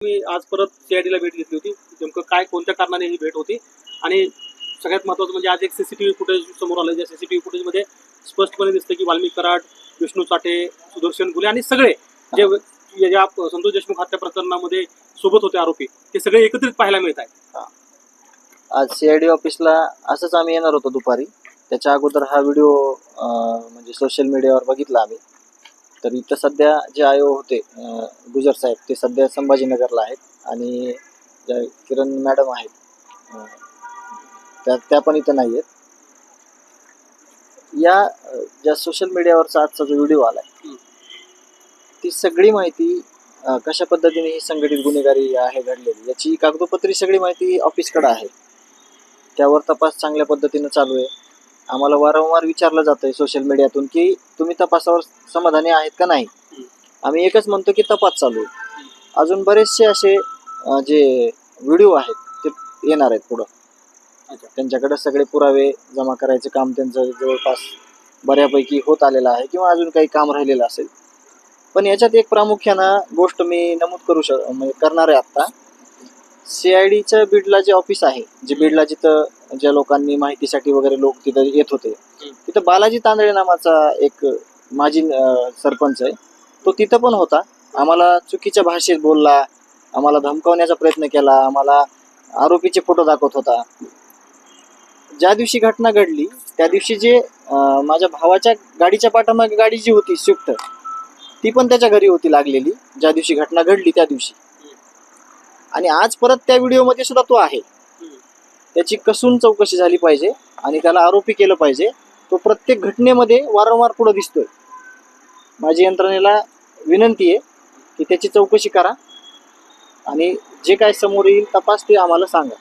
मी आज परत सीआयडीला भेट घेतली होती. नेमकं काय कोणत्या कारणाने ही भेट होती? आणि सगळ्यात महत्त्वाचं म्हणजे आज एक सीसीटीव्ही फुटेज समोर आलं. ज्या सीसीटीव्ही फुटेजमध्ये स्पष्टपणे दिसतं की वाल्मिक कराड विष्णू चाटे सुदर्शन गुले आणि सगळे जे या संतोष देशमुख हत्या प्रकरणामध्ये सोबत होते आरोपी ते सगळे एकत्रित पाहायला मिळत आहे आज सीआयडी ऑफिसला असंच आम्ही येणार होतो दुपारी. त्याच्या अगोदर हा व्हिडिओ म्हणजे सोशल मीडियावर बघितला आम्ही. तर इथं सध्या जे आय ओ होते गुजर साहेब ते सध्या संभाजीनगरला आहेत आणि ज्या किरण मॅडम आहेत त्या त्या पण इथं नाही आहेत. या ज्या सोशल मीडियावरचा आजचा जो व्हिडिओ आला आहे ती सगळी माहिती कशा पद्धतीने ही संघटित गुन्हेगारी आहे घडलेली याची कागदोपत्री सगळी माहिती ऑफिसकडे आहे. त्यावर तपास चांगल्या पद्धतीनं चालू आहे. आम्हाला वारंवार विचारलं जातंय सोशल मीडियातून की तुम्ही तपासावर समाधानी आहेत का नाही? आम्ही एकच म्हणतो की तपास चालू आहे. अजून बरेचसे असे जे व्हिडिओ आहेत ते येणार आहेत पुढं. त्यांच्याकडे सगळे पुरावे जमा करायचं काम त्यांचं जवळपास बऱ्यापैकी होत आलेलं आहे किंवा अजून काही काम राहिलेलं असेल. पण याच्यात एक प्रामुख्यानं गोष्ट मी नमूद करू शक म्हणजे करणार आहे आत्ता. सी आय डीचं बीडला जे ऑफिस आहे जे बीडला जिथं ज्या लोकांनी माहितीसाठी वगैरे लोक तिथं येत होते तिथं बालाजी तांदळे नावाचा एक माजी सरपंच आहे. तो तिथं पण होता. आम्हाला चुकीच्या भाषेत बोलला आम्हाला धमकावण्याचा प्रयत्न केला आम्हाला आरोपीचे फोटो दाखवत होता. ज्या दिवशी घटना घडली त्या दिवशी जे माझ्या भावाच्या गाडीच्या पाठीमागे गाडी जी होती स्विफ्ट ती पण त्याच्या घरी होती लागलेली. ज्या दिवशी घटना घडली त्या दिवशी. आणि आज परत त्या व्हिडिओमध्ये सुद्धा तो आहे. त्याची कसून चौकशी झाली पाहिजे आणि त्याला आरोपी केलं पाहिजे. तो प्रत्येक घटनेमध्ये वारंवार पुढे दिसतोय. माझी यंत्रणेला विनंती आहे की त्याची चौकशी करा आणि जे काय समोर येईल तपास ते आम्हाला सांगा.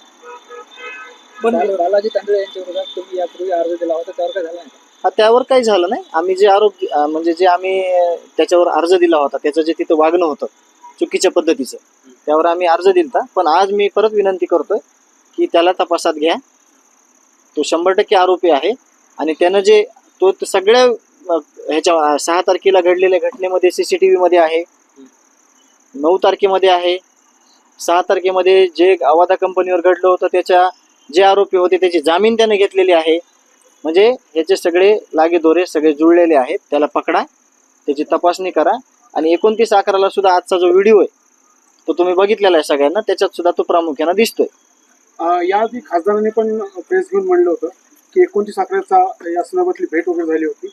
पण बाल- बालाजी तांदळे यांच्या विरोधात तुम्ही यापूर्वी अर्ज दिला होता त्यावर काय झालं नाही? हा त्यावर काही झालं नाही. आम्ही जे आरोप म्हणजे जे आम्ही त्याच्यावर अर्ज दिला होता त्याचं जे तिथं वागणं होतं चुकीच्या पद्धतीचं. त्यावर आम्ही अर्ज दिलता. पण आज मी परत विनंती करतोय की त्याला तपासात घ्या. तो शंभर टक्के आरोपी आहे आणि त्यानं जे तो सगळ्या ह्याच्या सहा तारखेला घडलेल्या घटनेमध्ये सी सी टी व्हीमध्ये आहे. नऊ तारखेमध्ये आहे. सहा तारखेमध्ये जे अवादा कंपनीवर घडलं होतं त्याच्या जे आरोपी होते त्याची जामीन त्याने घेतलेली आहे. म्हणजे ह्याचे सगळे लागे दोरे सगळे जुळलेले आहेत. त्याला पकडा. त्याची तपासणी करा. आणि एकोणतीस अकराला सुद्धा आजचा जो व्हिडिओ आहे तो तुम्ही बघितलेला आहे सगळ्यांना त्याच्यात सुद्धा तो प्रामुख्यानं दिसतोय. याआधी खासदारांनी पण प्रेस घेऊन म्हणलं होतं की एकोणतीस अकराचा या संदर्भातली भेट वगैरे झाली होती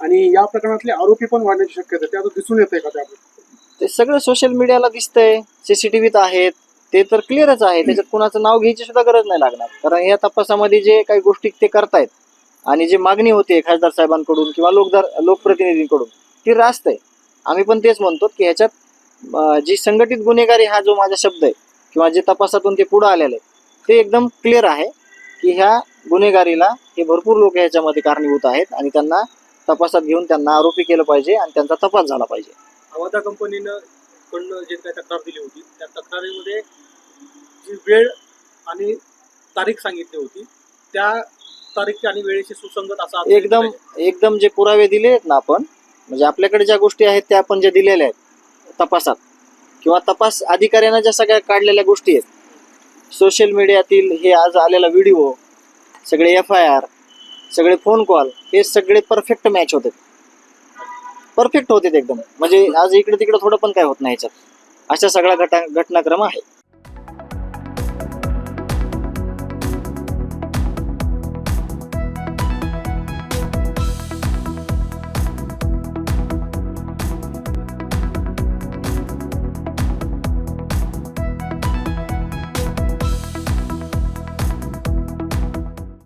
आणि या प्रकरणातले आरोपी पण वाढण्याची शक्यता आहे. ते आता दिसून येत आहे का त्यामध्ये ते सगळं सोशल मीडियाला दिसतंय सीसीटीव्हीत आहेत ते तर क्लिअरच आहे. त्याच्यात कुणाचं नाव घ्यायची सुद्धा गरज नाही लागणार. कारण या तपासामध्ये जे काही गोष्टी ते करतायत आणि जी मागणी होते खासदार साहेबांकडून किंवा लोकदार लोकप्रतिनिधींकडून ती रास्त आहे. आम्ही पण तेच म्हणतो की ह्याच्यात जी संघटित गुन्हेगारी हा जो माझा शब्द आहे किंवा जे तपासातून ते पुढं आलेलं आहे ते एकदम क्लिअर आहे की ह्या गुन्हेगारीला हे भरपूर लोक ह्याच्यामध्ये कारणीभूत आहेत आणि त्यांना तपासात घेऊन त्यांना आरोपी केलं पाहिजे आणि त्यांचा तपास झाला पाहिजे. अवादा कंपनीनं कडनं जे काही तक्रार दिली होती त्या तक्रारीमध्ये जी वेळ आणि तारीख सांगितली होती त्या तारीख आणि वेळेशी सुसंगत असा एकदम एकदम जे पुरावे दिले आहेत ना आपण म्हणजे आपल्याकडे ज्या गोष्टी आहेत त्या आपण ज्या दिलेल्या आहेत तपासात. किंवा तपास अधिकाऱ्यांना ज्या सगळ्या काढलेल्या गोष्टी आहेत सोशल मीडियातील हे आज आलेला व्हिडिओ सगळे एफ आय आर सगळे फोन कॉल हे सगळे परफेक्ट मॅच होते. परफेक्ट होते एकदम. म्हणजे आज इकडे तिकडे थोडं पण काय होत नाही ह्याच्यात अशा सगळा घटा घटनाक्रम आहे